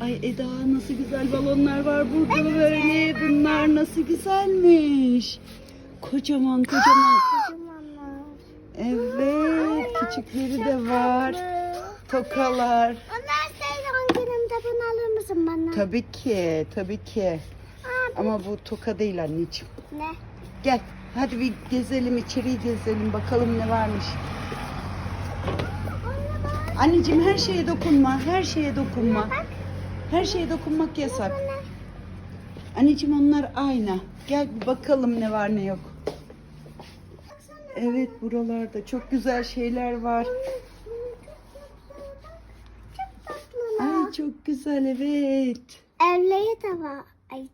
Ay Eda nasıl güzel balonlar var burada böyle. Bunlar nasıl güzelmiş. Kocaman kocaman. Kocamanlar. Evet küçükleri de var. Tokalar. Onlar doğum günümde bunu alır mısın bana? Tabii ki tabii ki. Ama bu toka değil anneciğim. ne? Gel hadi bir gezelim içeriği gezelim bakalım ne varmış. Anne bak. Anneciğim her şeye dokunma her şeye dokunma. Her şeye dokunmak yasak. Anne. Anneciğim onlar ayna. Gel bir bakalım ne var ne yok. Evet buralarda çok güzel şeyler var. Ay çok güzel evet. Evleri de var. Ay,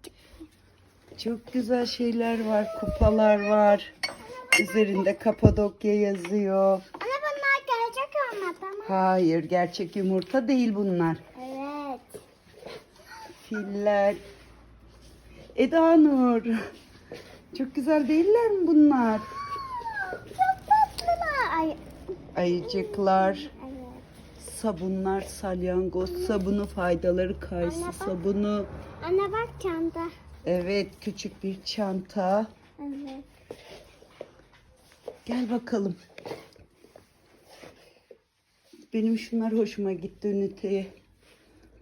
çok- güzel şeyler var. Kupalar var. Üzerinde Kapadokya yazıyor. Anne bunlar gerçek ama. Hayır gerçek yumurta değil bunlar. Filler. Eda Nur. Çok güzel değiller mi bunlar? Çok tatlılar. Ay, Ayıcıklar, evet. sabunlar, salyangoz sabunu, faydaları kayısı Anne bak. sabunu. Anne bak çanta. Evet küçük bir çanta. Evet. Gel bakalım. Benim şunlar hoşuma gitti üniteye.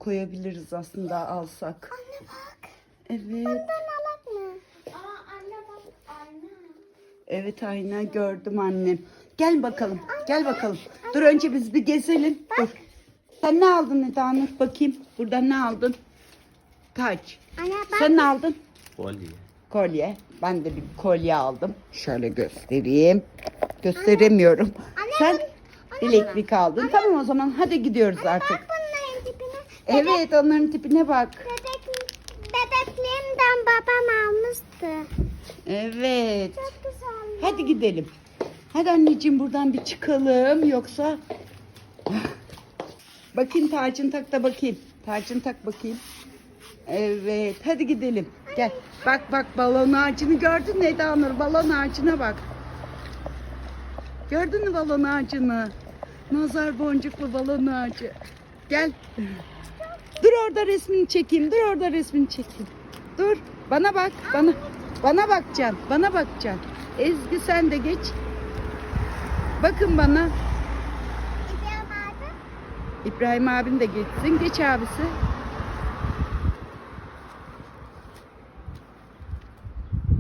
Koyabiliriz aslında alsak. Anne bak. Evet. Bundan alak mı? Aa anne bak. Anne. Evet ayna gördüm annem. Gel bakalım. Gel bakalım. Dur önce biz bir gezelim. Dur. Sen ne aldın Eda Nur? Bakayım. Buradan ne aldın? Taç. Anne bak. Sen ne aldın? Kolye. Kolye. Ben de bir kolye aldım. Şöyle göstereyim. Gösteremiyorum. Anne, Sen anne, bileklik aldın. Tamam o zaman hadi gidiyoruz artık. Bak. Evet onların tipine bak. Bebek, bebekliğimden babam almıştı. Evet. Çok güzel. Hadi gidelim. Hadi anneciğim buradan bir çıkalım yoksa bakayım tacın tak da bakayım. Tacın tak bakayım. Evet hadi gidelim. Gel. Bak bak balon ağacını gördün mü Eda Nur? Balon ağacına bak. Gördün mü balon ağacını? Nazar boncuklu balon ağacı. Gel. Dur orada resmini çekeyim. Dur orada resmini çekeyim. Dur. Bana bak. Bana bana bakacaksın. Bana bakacaksın. Ezgi sen de geç. Bakın bana. Gidiyorum abi. İbrahim abin de geçsin. Geç abisi.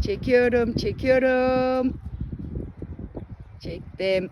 Çekiyorum, çekiyorum. Çektim.